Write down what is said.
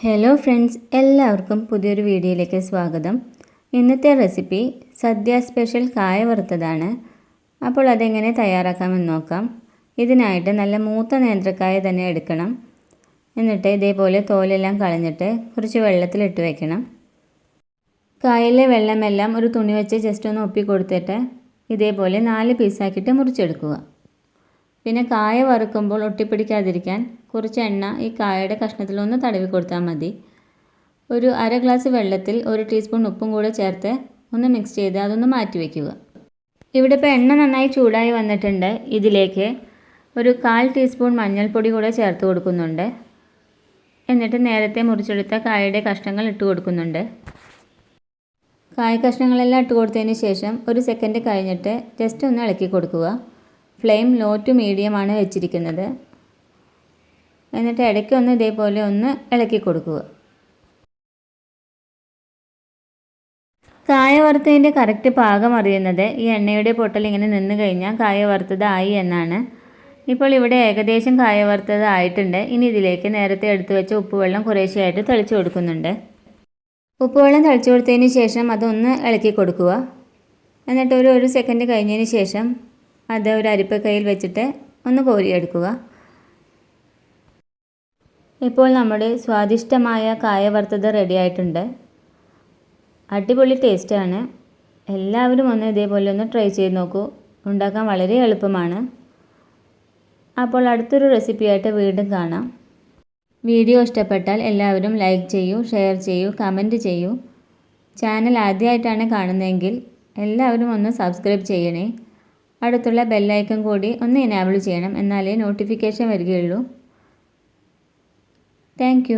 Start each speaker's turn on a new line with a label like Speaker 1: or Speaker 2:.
Speaker 1: Hello friends എല്ലാവർക്കും പുതിയൊരു വീഡിയോയിലേക്ക് സ്വാഗതം. ഇന്നത്തെ റെസിപ്പി സദ്യ സ്പെഷ്യൽ കായ വറുത്തതാണ്. അപ്പോൾ അതെങ്ങനെ തയ്യാറാക്കാമെന്ന് നോക്കാം. ഇതിനായിട്ട് നല്ല മൂത്ത നേന്ത്രക്കായ തന്നെ എടുക്കണം. എന്നിട്ട് ഇതേപോലെ തോലെല്ലാം കളഞ്ഞിട്ട് കുറച്ച് വെള്ളത്തിലിട്ട് വയ്ക്കണം കായലിലെ വെള്ളമെല്ലാം ഒരു തുണി വെച്ച് ജസ്റ്റ് ഒന്ന് ഒപ്പി കൊടുത്തിട്ട് ഇതേപോലെ നാല് പീസാക്കിയിട്ട് മുറിച്ചെടുക്കുക. പിന്നെ കായ വറുക്കുമ്പോൾ ഒട്ടിപ്പിടിക്കാതിരിക്കാൻ കുറച്ച് എണ്ണ ഈ കായയുടെ കഷ്ണത്തിലൊന്ന് തടവി കൊടുത്താൽ മതി. ഒരു അര ഗ്ലാസ് വെള്ളത്തിൽ ഒരു ടീസ്പൂൺ ഉപ്പും കൂടെ ചേർത്ത് ഒന്ന് മിക്സ് ചെയ്ത് അതൊന്ന് മാറ്റി വയ്ക്കുക ഇവിടെ ഇപ്പോൾ എണ്ണ നന്നായി ചൂടായി വന്നിട്ടുണ്ട്. ഇതിലേക്ക് ഒരു കാൽ ടീസ്പൂൺ മഞ്ഞൾപ്പൊടി കൂടെ ചേർത്ത് കൊടുക്കുന്നുണ്ട്. എന്നിട്ട് നേരത്തെ മുറിച്ചെടുത്ത കായയുടെ കഷ്ണങ്ങൾ ഇട്ട് കൊടുക്കുന്നുണ്ട്. കായ കഷ്ണങ്ങളെല്ലാം ഇട്ട് കൊടുത്തതിന് ശേഷം ഒരു സെക്കൻഡ് കഴിഞ്ഞിട്ട് ജസ്റ്റ് ഒന്ന് ഇളക്കി കൊടുക്കുക. ഫ്ലെയിം ലോ ടു മീഡിയം ആണ് വെച്ചിരിക്കുന്നത്. എന്നിട്ട് ഇടയ്ക്ക് ഒന്ന് ഇതേപോലെ ഒന്ന് ഇളക്കി കൊടുക്കുക. കായ വറുത്തതിന്റെ കറക്റ്റ് പാകം അറിയുന്നത് ഈ എണ്ണയുടെ പൊട്ടൽ ഇങ്ങനെ നിന്ന് കഴിഞ്ഞാൽ കായ വറുത്തതായി എന്നാണ്. ഇപ്പോൾ ഇവിടെ ഏകദേശം കായ വറുത്തത് ആയിട്ടുണ്ട്. ഇനി ഇതിലേക്ക് നേരത്തെ എടുത്തു വെച്ച ഉപ്പുവെള്ളം കുറേശ്ശെയായിട്ട് തളിച്ചു കൊടുക്കുന്നുണ്ട്. ഉപ്പുവെള്ളം തളിച്ചു കൊടുത്തതിന് ശേഷം അതൊന്ന് ഇളക്കി കൊടുക്കുക. എന്നിട്ട് ഒരു ഒരു സെക്കൻഡ് കഴിഞ്ഞതിന് ശേഷം അത് ഒരു അരിപ്പക്കയിൽ വെച്ചിട്ട് ഒന്ന് കോരിയെടുക്കുക. ഇപ്പോൾ നമ്മുടെ സ്വാദിഷ്ടമായ കായ വറുത്തത് റെഡി ആയിട്ടുണ്ട്. അടിപൊളി ടേസ്റ്റാണ് എല്ലാവരും ഒന്ന് ഇതേപോലെ ഒന്ന് ട്രൈ ചെയ്ത് നോക്കൂ. ഉണ്ടാക്കാൻ വളരെ എളുപ്പമാണ്. അപ്പോൾ അടുത്തൊരു റെസിപ്പിയായിട്ട് വീണ്ടും കാണാം. വീഡിയോ ഇഷ്ടപ്പെട്ടാൽ എല്ലാവരും ലൈക്ക് ചെയ്യൂ ഷെയർ ചെയ്യൂ കമന്റ് ചെയ്യൂ. ചാനൽ ആദ്യമായിട്ടാണ് കാണുന്നതെങ്കിൽ എല്ലാവരും ഒന്ന് സബ്സ്ക്രൈബ് ചെയ്യണേ. അടുത്തുള്ള ബെല്ലൈക്കൺ കൂടി ഒന്ന് എനാബിൾ ചെയ്യണം എന്നാലേ നോട്ടിഫിക്കേഷൻ വരികയുള്ളൂ. താങ്ക്